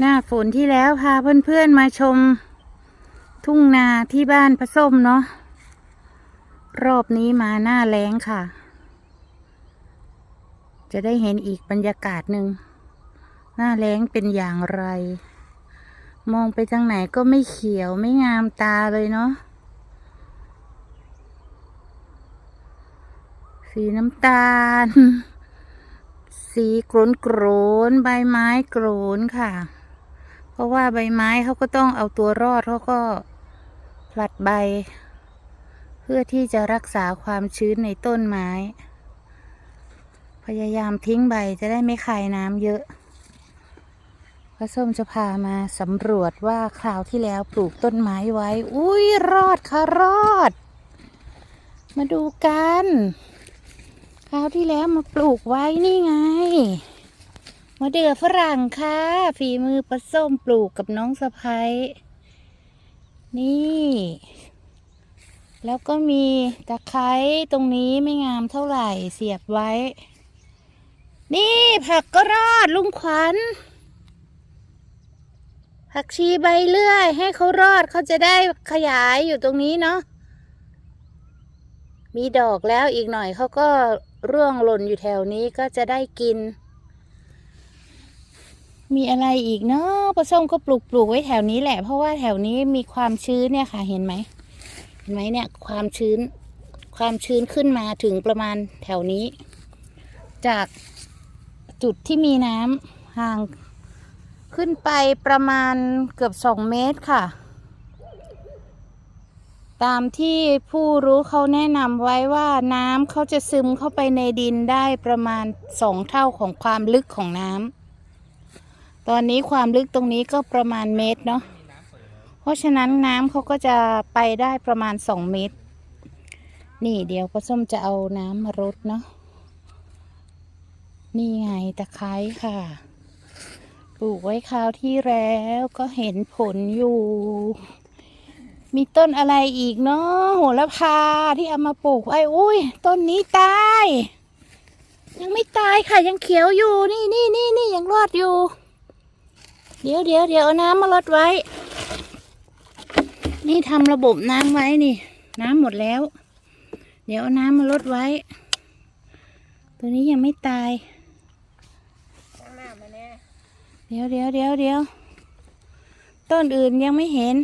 หน้าฝนที่แล้วพาเพื่อนๆมาชม ทุ่งนาที่บ้านพระส้มเนาะรอบนี้มาหน้าแล้งค่ะ จะได้เห็นอีกบรรยากาศหนึ่งหน้าแล้งเป็นอย่างไร มองไปทางไหนก็ไม่เขียวไม่งามตาเลยเนาะสีน้ำตาล สีโกรนโกรนใบไม้โกรนค่ะ เพราะว่าใบไม้เขาก็ต้องเอาตัวรอดเขาก็ผลัดใบ เพื่อที่จะรักษาความชื้นในต้นไม้ พยายามทิ้งใบจะได้ไม่คายน้ำเยอะพระส้มจะพามาสำรวจว่าคราวที่แล้วปลูกต้นไม้ไว้ อุ้ยรอดค่ะรอด มาดูกัน คราวที่แล้วมาปลูกไว้นี่ไง มะเดื่อฝรั่งค่ะ ฝีมือปลาส้มปลูกกับน้องสะพ้ยนี่ แล้วก็มีตะไคร้ตรงนี้ไม่งามเท่าไหร่เสียบไว้ นี่ผักก็รอดลุงขวัญ ผักชีใบเลื่อย ให้เขารอดเขาจะได้ขยายอยู่ตรงนี้เนาะมีดอกแล้วอีกหน่อยเขาก็ร่วงหล่นอยู่แถวนี้ก็จะได้กิน มีอะไรอีกเนาะปลาส้มก็ปลูกปลูกไว้แถวนี้แหละ เพราะว่าแถวนี้มีความชื้นเนี่ยค่ะ เห็นไหม เห็นไหมเนี่ย ความชื้น ความชื้นขึ้นมาถึงประมาณแถวนี้ จากจุดที่มีน้ำห่างขึ้นไปประมาณเกือบสองเมตรค่ะ ตามที่ผู้รู้เขาแนะนำไว้ว่าน้ำเขาจะซึมเข้าไปในดินได้ประมาณสองเท่าของความลึกของน้ำ ตอนนี้ความลึกตรงนี้ก็ประมาณเมตรเนาะ เพราะฉะนั้นน้ำเขาก็จะไปได้ประมาณสองเมตร นี่เดี๋ยวป้าส้มจะเอาน้ำมารดเนาะ นี่ไงตะไคร้ค่ะ ปลูกไว้คราวที่แล้วก็เห็นผลอยู่ มีต้นอะไรอีกเนาะโหระพาที่เอามาปลูกไว้อุ้ยต้นนี้ตาย ยังไม่ตายค่ะยังเขียวอยู่ นี่นี่นี่นี่ยังรอดอยู่ เดี๋ยวเดี๋ยวเดี๋ยวเอาน้ำมาลดไว้ นี่ทำระบบน้ำไว้นี่ น้ำหมดแล้ว เดี๋ยวเอาน้ำมาลดไว้ ตัวนี้ยังไม่ตายเดี๋ยวเดี๋ยวเดี๋ยวเดี๋ยวต้นอื่นยังไม่เห็น